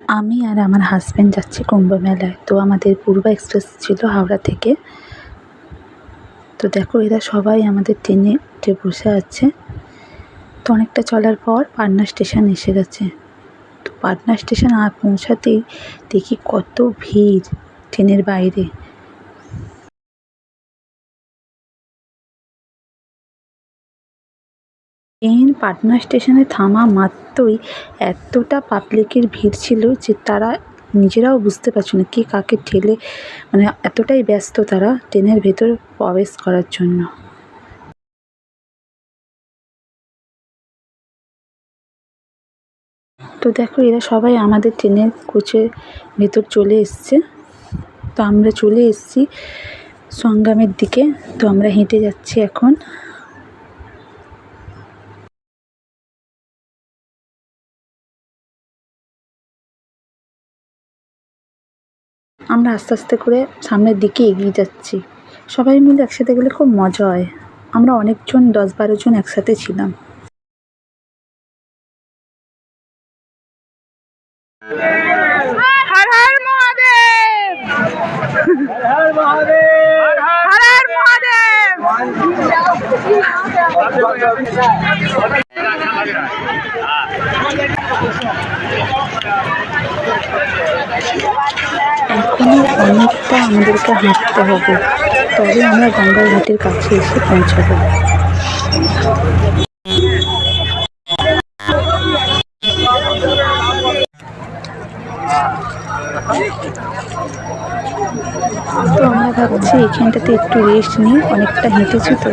আমি আর আমার হাজব্যান্ড যাচ্ছি কুম্ভ মেলায়। তো আমাদের পূর্বা এক্সপ্রেস ছিল হাওড়া থেকে। তো দেখো, এরা সবাই আমাদের ট্রেনে উঠে বসে আছে। তো অনেকটা চলার পর পাটনা স্টেশন এসে গেছে। তো পাটনা স্টেশন আর পৌঁছাতেই দেখি কত ভিড় ট্রেনের বাইরে। পাটনা স্টেশনে থামা মাত্রই এতটা পাবলিকের ভিড় ছিল যে তারা নিজেরাও বুঝতে পারছিল না কে কাকে ঠেলে মানে এতটাই ব্যস্ত তারা ট্রেনের ভেতর প্রবেশ করার জন্য। তো দেখো, এরা সবাই আমাদের ট্রেনের কোচের ভেতর চলে এসছে। তো আমরা চলে এসছি সংগ্রামের দিকে। তো আমরা হেঁটে যাচ্ছি এখন। আমরা আস্তে আস্তে করে সামনের দিকে এগিয়ে যাচ্ছি। সবাই মিলে একসাথে গেলে খুব মজা হয়। আমরা অনেকজন, দশ বারো জন একসাথে ছিলাম। হর হর মহাদেব হর হর মহাদেব এখনও অনেকটা আমাদেরকে হাঁটতে হবে। তবে আমরা গঙ্গার ঘাটের কাছে এসে পৌঁছাবো। তো আমরা ভাবছি এখানটাতে একটু রেস্ট নিই। অনেকটা হেঁটেছি তো।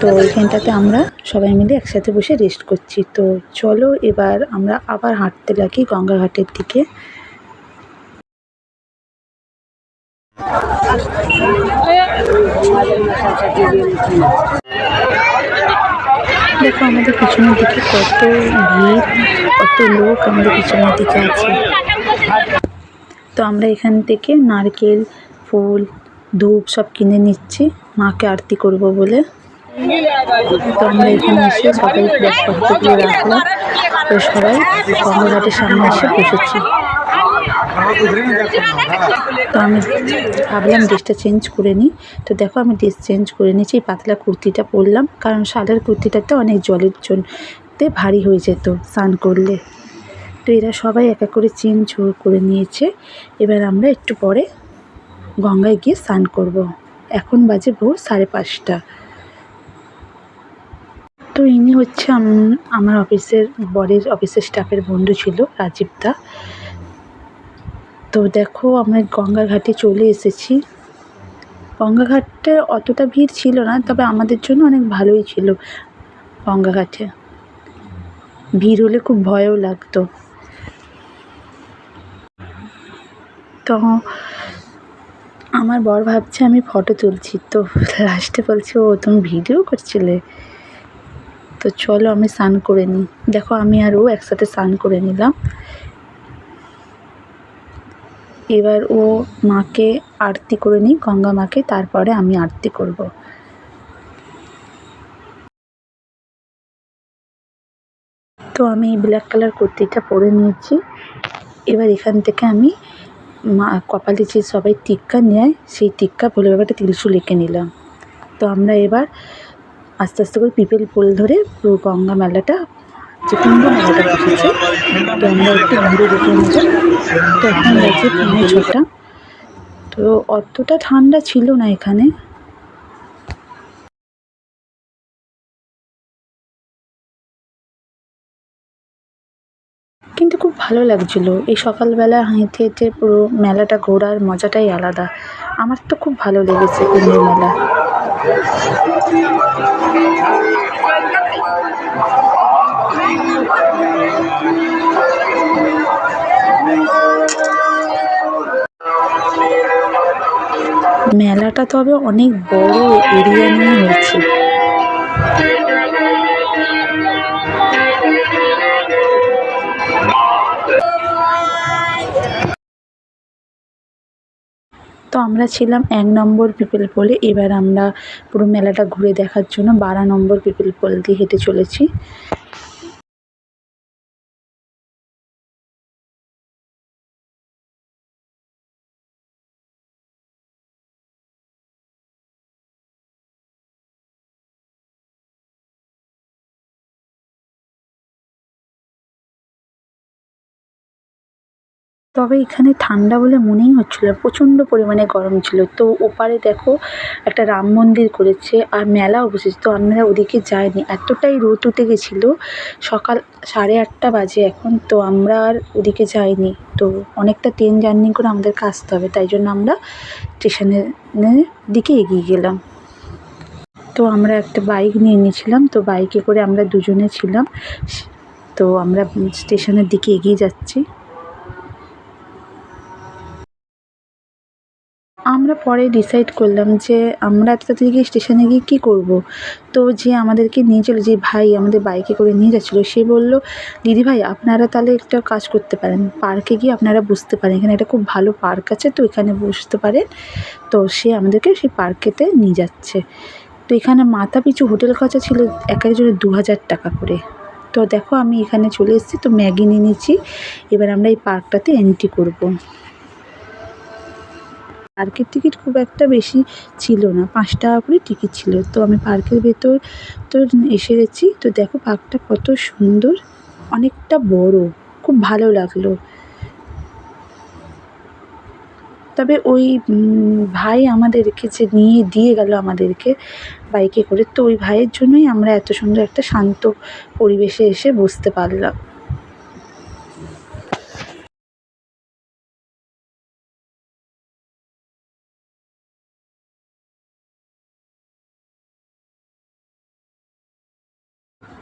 তো এখানটাতে আমরা সবাই মিলে একসাথে বসে রেস্ট করছি। তো চলো এবার আমরা আবার হাঁটতে লাগি গঙ্গা ঘাটের দিকে। দেখো, আমাদের পিছনের দিকে কত ভিড়, কত লোক আমাদের পিছনের দিকে আছে। তো আমরা এখান থেকে নারকেল, ফুল, ধূপ সব কিনে নিচ্ছি, মাকে আরতি করব বলে। তো আমরা এখানে এসে সবাই ব্যাগপত্রগুলো রাখলাম। তো সবাই গঙ্গাঘাটের সামনে এসে বসেছি। তো আমি ভাবলাম ড্রেসটা চেঞ্জ করে নিই। তো দেখো আমি ড্রেস চেঞ্জ করে নিয়েছি পাতলা কুর্তিটা পরলাম। কারণ শালের কুর্তিটাতে অনেক জলের জন্যতে ভারী হয়ে যেত স্নান করলে। তো এরা সবাই এক এক করে চেঞ্জ করে নিয়েছে। এবার আমরা একটু পরে গঙ্গায় গিয়ে স্নান করব। এখন বাজে ভোর সাড়ে পাঁচটা। তো ইনি হচ্ছে আমার অফিসের বরের, অফিসের স্টাফের বন্ধু ছিল, রাজীব দা। তো দেখো, আমরা গঙ্গা ঘাটে চলে এসেছি। গঙ্গা ঘাটে অতটা ভিড় ছিল না, তবে আমাদের জন্য অনেক ভালোই ছিল গঙ্গা ঘাটে ভিড় হলে খুব ভয়ও লাগতো। তো আমার বর ভাবছে আমি ফটো তুলছি, তো লাস্টে বলছে, ও, তুমি ভিডিও করছিলে? তো চলো আমি স্নান করে নিই। দেখো, আমি আর ও একসাথে স্নান করে নিলাম। এবার ও মাকে আরতি করে নিই, গঙ্গা মাকে, তারপরে আমি আরতি করব। তো আমি ব্ল্যাক কালার কুর্তিটা পরে নিয়েছি। এবার এখান থেকে আমি মা, কপালে যে সবাই টিক্কা নেয়, সেই টিক্কা ভোলে বাবাটা তিলসু এঁকে নিলাম। তো আমরা এবার আস্তে আস্তে করে পিপেল পোল ধরে পুরো গঙ্গা মেলাটা যে মেলাটা বসেছে। তো আমরা একটু ঘুরে দেখে তো এখন বাজে পৌনে ছটা। তো অতটা ঠান্ডা ছিল না এখানে। কিন্তু খুব ভালো লাগছিল। এই সকালবেলা হেঁটে হেঁটে পুরো মেলাটা ঘোরার মজাটাই আলাদা। আমার তো খুব ভালো লেগেছে কুম্ভ মেলা মেলাটা তবে অনেক বড় এরিয়া নিয়ে হয়েছে তো আমরা ছিলাম এক নম্বর পিপল পোলে, এবার আমরা পুরো মেলাটা ঘুরে দেখার জন্য বারো নম্বর পিপল পোল দিয়ে হেঁটে চলেছি। তবে এখানে ঠান্ডা বলে মনেই হচ্ছিল না, প্রচণ্ড পরিমাণে গরম ছিল। তো ওপারে দেখো একটা রাম মন্দির করেছে আর মেলাও বসেছে তো আমরা ওদিকে যাইনি। এতটাই রোদ উঠে গেছিল, সকাল সাড়ে আটটা বাজে এখন, তো আমরা আর ওদিকে যাইনি। তো অনেকটা ট্রেন জার্নি করে আমাদেরকে আসতে হবে, তাই জন্য আমরা স্টেশনের দিকে এগিয়ে গেলাম। তো আমরা একটা বাইক নিয়ে নিয়েছিলাম, তো বাইকে করে আমরা দুজনে ছিলাম। তো আমরা স্টেশনের দিকে এগিয়ে যাচ্ছি। আমরা পরে ডিসাইড করলাম যে আমরা এত তাড়াতাড়ি স্টেশনে গিয়ে কী করব। তো যে আমাদেরকে নিয়ে চলো, যে ভাই আমাদের বাইকে করে নিয়ে যাচ্ছিল, সে বলল দিদিভাই আপনারা তাহলে একটা কাজ করতে পারেন। পার্কে গিয়ে আপনারা বসতে পারেন। এখানে একটা খুব ভালো পার্ক আছে, তো এখানে বসতে পারেন। তো সে আমাদেরকে সেই পার্কেতে নিয়ে যাচ্ছে। তো এখানে মাথা পিছু হোটেল খরচা ছিল এক একজনের দু হাজার টাকা করে। তো দেখো, আমি এখানে চলে এসেছি, তো ম্যাগি নিয়ে নিয়েছি এবার আমরা এই পার্কটাতে এন্ট্রি করব। পার্কের টিকিট খুব একটা বেশি ছিল না, পাঁচ টাকা করে টিকিট ছিল। তো আমি পার্কের ভেতর তো এসে গেছি। তো দেখো পার্কটা কত সুন্দর, অনেকটা বড়, খুব ভালো লাগল। তবে ওই ভাই আমাদেরকে যে নিয়ে, দিয়ে গেল আমাদেরকে বাইকে করে, তো ওই ভাইয়ের জন্যই আমরা এত সুন্দর একটা শান্ত পরিবেশে এসে বসতে পারলাম।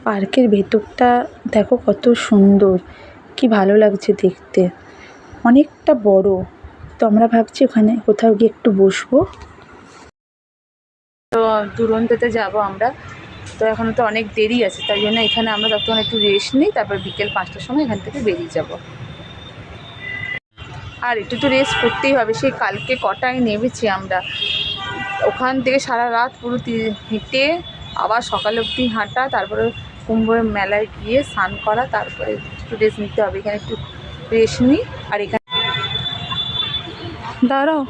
পার্কের ভেতরটা দেখো কত সুন্দর, কি ভালো লাগছে দেখতে। অনেকটা বড়, তো আমরা ভাবছি ওখানে কোথাও গিয়ে একটু বসবো। তো দুরন্ততে যাব আমরা। তো এখনও তো অনেক দেরি আছে, তাই জন্য এখানে আমরা ততক্ষণ একটু রেস্ট নিই, তারপর বিকেল পাঁচটার সময় এখান থেকে বেরিয়ে যাব। আর একটু তো রেস্ট করতেই হবে, সেই কালকে কটায় নেমেছি আমরা। ওখান থেকে সারা রাত পুরো হেঁটে আবার সকালে অবধি হাঁটা, তারপরে কুম্ভ মেলায় গিয়ে স্নান করা, তারপরে একটু রেস্ট নিতে হবে। এখানে একটু রেস্ট নিই আর এখানে দাঁড়াও।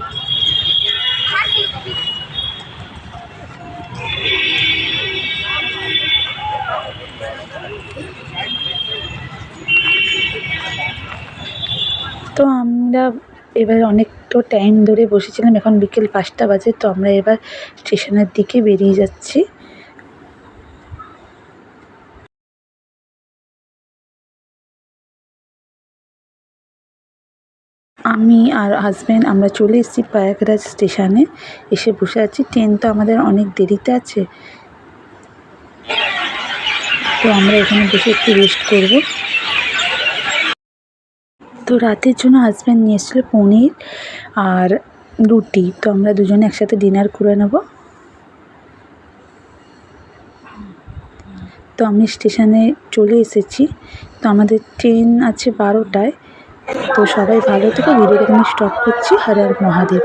তো আমরা এবার অনেক তো টাইম ধরে বসেছিলাম। এখন বিকেল পাঁচটা বাজে, তো আমরা এবার স্টেশনের দিকে বেরিয়ে যাচ্ছি। আমি আর হাজব্যান্ড আমরা চলে এসেছি প্রয়াগরাজ স্টেশনে এসে বসে আছি। ট্রেন তো আমাদের অনেক দেরিতে আছে। তো আমরা এখানে বসে একটু রেস্ট করব। তো রাতের জন্য হাজব্যান্ড নিয়ে এসেছিল পনির আর রুটি। তো আমরা দুজনে একসাথে ডিনার করে নেব। তো আমি স্টেশনে চলে এসেছি। তো আমাদের ট্রেন আছে বারোটায়। তো সবাই ভালো থেকে ভিডিওটা এখানে স্টপ করছি। হরে হর মহাদেব।